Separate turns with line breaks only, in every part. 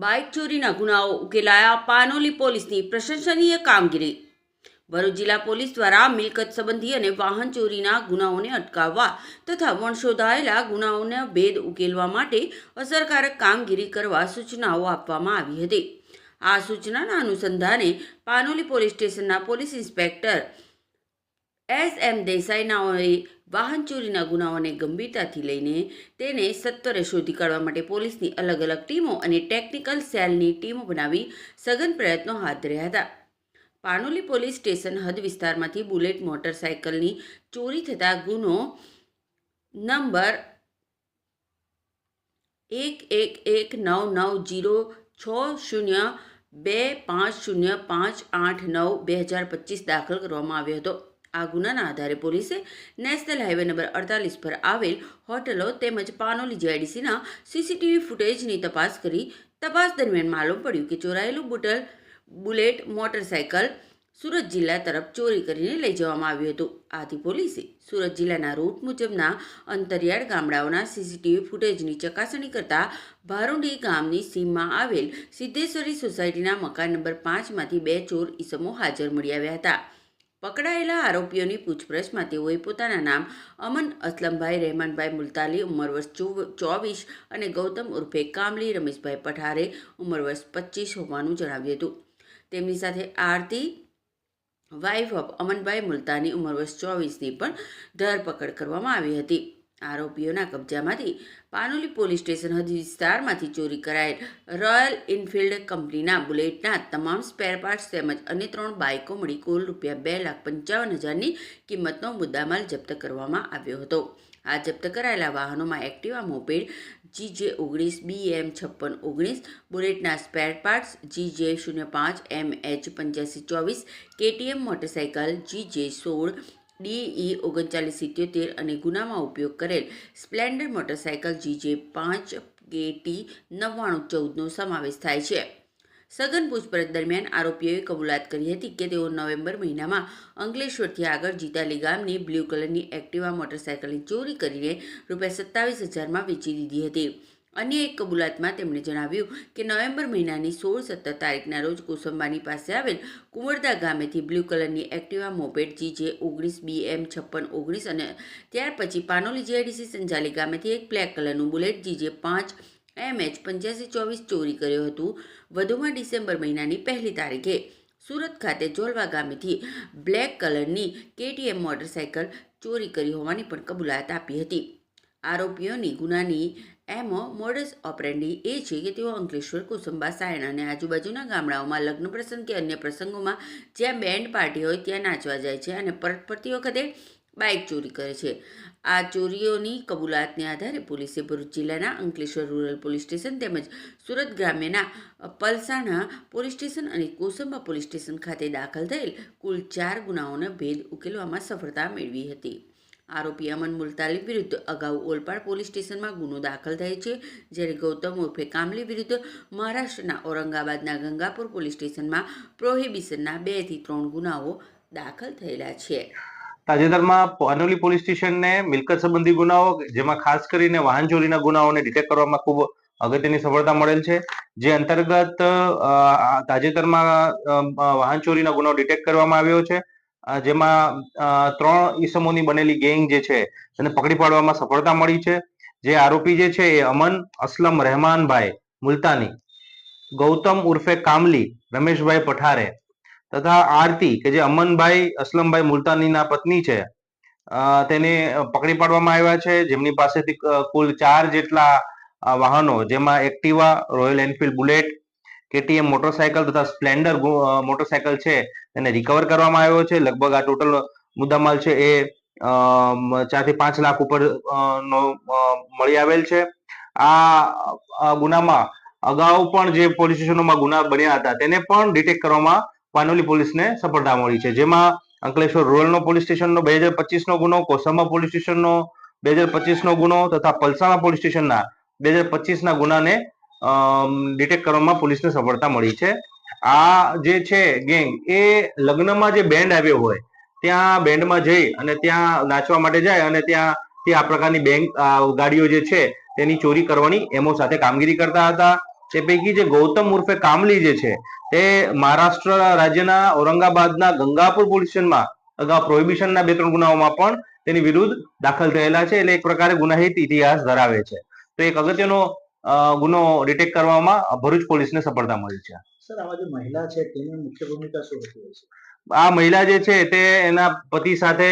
Bike ચોરીના ગુનાઓ ઉકેલાયા, પાનોલી પોલીસની પ્રશંસનીય કામગીરી. ભરૂચ જિલ્લા પોલીસ દ્વારા મિલકત સંબંધી અને વાહન ચોરીના ગુનાઓને અટકાવવા તથા વણશોધાયેલા ગુનાઓને ભેદ ઉકેલવા માટે અસરકારક કામગીરી કરવા સૂચનાઓ આપવામાં આવી હતી. આ સૂચનાના અનુસંધાને પાનોલી પોલીસ સ્ટેશનના પોલીસ ઇન્સ્પેક્ટર એસ એમ દેસાઈનાઓએ વાહન ચોરીના ગુનાઓને ગંભીરતાથી લઈને તેને સત્વરે શોધી કાઢવા માટે પોલીસની અલગ અલગ ટીમો અને ટેકનિકલ સેલની ટીમો બનાવી સઘન પ્રયત્નો હાથ ધર્યા હતા. પાનોલી પોલીસ સ્ટેશન હદ વિસ્તારમાંથી બુલેટ મોટરસાયકલની ચોરી થતા ગુનો નંબર એક એક એક નવ નવ જીરો છ શૂન્ય બે પાંચ શૂન્ય પાંચ આઠ નવ બે હજાર પચીસ દાખલ કરવામાં આવ્યો હતો. આ ગુનાના આધારે પોલીસે નેશનલ હાઈવે નંબર અડતાલીસ પર આવેલ હોટલો તેમજ પાનોલી જીઆઈડીસીના સીસીટીવી ફૂટેજની તપાસ કરી તપાસ દરમિયાન માલુમ પડ્યું કે ચોરાયેલું બુટલ, બુલેટ, મોટરસાયકલ સુરત જિલ્લા તરફ ચોરી કરીને લઈ જવામાં આવ્યું હતું. આથી પોલીસે સુરત જિલ્લાના રૂટ મુજબના અંતરિયાળ ગામડાઓના સીસીટીવી ફૂટેજની ચકાસણી કરતા ભારુંડી ગામની સીમમાં આવેલ સિદ્ધેશ્વરી સોસાયટીના મકાન નંબર પાંચમાંથી બે ચોર ઈસમો હાજર મળી આવ્યા હતા. પકડાયેલા આરોપીઓની પૂછપરછમાં તેઓએ પોતાના નામ અમન અસલમભાઈ, રહેમાનભાઈ મુલતાલી, ઉંમર વર્ષ ચોવીસ અને ગૌતમ ઉર્ફે કામલી રમેશભાઈ પઠારે ઉંમર વર્ષ પચીસ હોવાનું જણાવ્યું હતું. તેમની સાથે આરતી વાઇફ ઓફ અમનભાઈ મુલતાની ઉંમર વર્ષ ચોવીસની પણ ધરપકડ કરવામાં આવી હતી. આરોપીઓના કબજામાંથી પાનોલી પોલીસ સ્ટેશન હદ વિસ્તારમાંથી ચોરી કરાયેલ રોયલ એનફિલ્ડ કંપનીના બુલેટના તમામ સ્પેર પાર્ટ્સ તેમજ અન્ય ત્રણ બાઇકો મળી કુલ રૂપિયા બે લાખ પંચાવન હજારની કિંમતનો મુદ્દામાલ જપ્ત કરવામાં આવ્યો હતો. આ જપ્ત કરાયેલા વાહનોમાં એક્ટિવા મોપેડ જી જે ઓગણીસ બી એમ છપ્પન ઓગણીસ, બુલેટના સ્પેર પાર્ટ્સ જી જે શૂન્ય પાંચ, એમ એચ પંચ્યાસી ચોવીસ, કેટીએમ મોટરસાઇકલ જી જે સોળ ડીઈ ઓગણચાલીસ સિત્યોતેર અને ગુનામાં ઉપયોગ કરેલ સ્પ્લેન્ડર મોટરસાયકલ જી જે પાંચ કેટી નવ્વાણું ચૌદનો સમાવેશ થાય છે. સઘન પૂછપરછ દરમિયાન આરોપીઓએ કબૂલાત કરી હતી કે તેઓ નવેમ્બર મહિનામાં અંકલેશ્વરથી આગળ જીતાલી ગામની બ્લુ કલરની એક્ટિવા મોટરસાયકલની ચોરી કરીને રૂપિયા સત્તાવીસ હજારમાં વેચી દીધી હતી. અન્ય એક કબૂલાતમાં તેમણે જણાવ્યું કે નવેમ્બર મહિનાની સોળ સત્તર તારીખના રોજ કુસંબાની પાસે આવેલ કુંવરદા ગામેથી બ્લુ કલરની એક્ટિવા મોપેડ જીજે ઓગણીસ બી એમ છપ્પન, ઓગણીસ અને ત્યાર પછી પાનોલી જીઆઈડીસી સંજાલી ગામેથી એક બ્લેક કલરનું બુલેટ જી જે પાંચ એમ એચ પંચ્યાસી, ચોવીસ ચોરી કર્યું હતું. વધુમાં ડિસેમ્બર મહિનાની પહેલી તારીખે સુરત ખાતે જોલવા ગામેથી બ્લેક કલરની કેટીએમ મોટરસાઇકલ ચોરી કરી હોવાની પણ કબૂલાત આપી હતી. આરોપીઓની ગુનાની એમો મોડસ ઓપરેન્ડી એ છે કે તેઓ અંકલેશ્વર, કુસુંબા, સાયણ અને આજુબાજુના ગામડાઓમાં લગ્ન પ્રસંગ કે અન્ય પ્રસંગોમાં જ્યાં બેન્ડ પાર્ટી હોય ત્યાં નાચવા જાય છે અને પરત ફરતી વખતે બાઇક ચોરી કરે છે. આ ચોરીઓની કબૂલાતને આધારે પોલીસે ભરૂચ જિલ્લાના અંકલેશ્વર રૂરલ પોલીસ સ્ટેશન તેમજ સુરત ગ્રામ્યના પલસાણા પોલીસ સ્ટેશન અને કોસંબા પોલીસ સ્ટેશન ખાતે દાખલ થયેલ કુલ ચાર ગુનાઓના ભેદ ઉકેલવામાં સફળતા મેળવી હતી. આરોપી અમન મુલતાલી વિરુદ્ધ અગાઉ ઓલપાડ પોલીસ સ્ટેશનમાં ગુનો દાખલ થયો છે, જ્યારે ગૌતમ ઉર્ફે કામલી વિરુદ્ધ મહારાષ્ટ્રના ઔરંગાબાદના ગંગાપુર પોલીસ સ્ટેશનમાં પ્રોહિબિશનના બેથી ત્રણ ગુનાઓ દાખલ થયેલા છે.
તાજેતરમાં પાનોલી પોલીસ સ્ટેશનને મિલકત સંબંધી ગુનાઓ, જેમાં ખાસ કરીને વાહન ચોરીના ગુનાઓને ડિટેક્ટ કરવામાં ખૂબ અગત્યની સફળતા મળેલ છે. જે અંતર્ગત તાજેતરમાં વાહન ચોરીના ગુનાઓ ડિટેક્ટ કરવામાં આવ્યો છે. જેમાં ત્રણ ઈસમોની બનેલી ગેંગ જે છે, તેને પકડી પાડવામાં સફળતા મળી છે. જે આરોપી જે છે, એ અમન અસલમ રહેમાનભાઈ મુલતાની, ગૌતમ ઉર્ફે કામલી, રમેશભાઈ પઠારે તથા આરતી, કે જે અમનભાઈ અસલમભાઈ મુલતાનીના પત્ની છે. તેને પકડી પાડવામાં આવ્યા છે. જેમની પાસેથી કુલ ચાર જેટલા વાહનો, જેમાં Activa, Royal Enfield Bullet KTM motorcycle તથા સ્પ્લેન્ડર મોટરસાયકલ છે તેને રિકવર કરવામાં આવ્યો છે. લગભગ આ ટોટલ મુદ્દામાલ છે એ ચારથી પાંચ લાખ ઉપર નો મળી આવેલ છે. આ ગુનામાં અગાઉ પણ જે પોલીસ સ્ટેશનોમાં ગુના બન્યા હતા, તેને પણ ડિટેક્ટ કરવામાં પાનોલી પોલીસને સફળતા મળી છે. જેમાં અંકલેશ્વર રૂરલનો પોલીસ સ્ટેશનનો બે હજાર પચીસનો ગુનો કોસંબા પોલીસ સ્ટેશનનો બે હજાર પચીસનો ગુનો તથા પલસાણા પોલીસ સ્ટેશનના બે હજાર પચીસના ગુનાને ડિટેક્ટ કરવામાં પોલીસને સફળતા મળી છે. આ જે છે ગેંગ એ લગ્નમાં જે બેન્ડ આવ્યો હોય, ત્યાં બેન્ડમાં જઈ અને ત્યાં નાચવા માટે જાય અને ત્યાં, તે આ પ્રકારની બેંક ગાડીઓ જે છે, તેની ચોરી કરવાની એમો સાથે કામગીરી કરતા હતા. તે પૈકી જે ગૌતમ ઉર્ફે કામલી જે છે, તે મહારાષ્ટ્ર રાજ્યના ઔરંગાબાદના ગંગાપુર પોલીસ સ્ટેશનમાં અગાઉ પ્રોહિબિશનના બે ત્રણ ગુનાઓમાં પણ તેની વિરુદ્ધ દાખલ થયેલા છે. એટલે એક પ્રકારે ગુનાહિત ઇતિહાસ ધરાવે છે. તો એક અગત્યનો ગુનો ડિટેક્ટ કરવામાં ભરૂચ પોલીસને સફળતા મળી છે.
સર આવા જે મહિલા છે તેની મુખ્ય ભૂમિકા શું હતી
આ મહિલા જે છે તે એના પતિ સાથે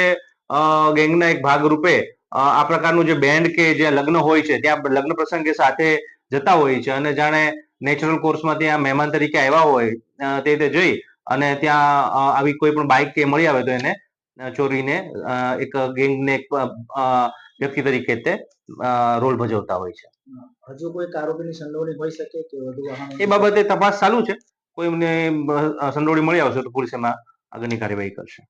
ગેંગના એક ભાગ રૂપે આ પ્રકારનું જે બેન્ડ કે જે લગ્ન હોય છે ત્યાં લગ્ન પ્રસંગે સાથે જતા હોય છે અને જાણે નેચરલ કોર્સમાં ત્યાં મહેમાન તરીકે આવ્યા હોય તે રીતે જોઈ અને ત્યાં આવી કોઈ પણ બાઇક કે મળી આવે તો એને ચોરીને એક ગેંગને એક વ્યક્તિ તરીકે તે રોલ ભજવતા હોય છે.
હજુ કોઈ આરોપીની સંડોવણી હોઈ શકે કે વધુ
એ બાબતે તપાસ ચાલુ છે. કોઈ અમને સંડોવણી મળી આવશે તો પોલીસ એમાં આગળની કાર્યવાહી કરશે.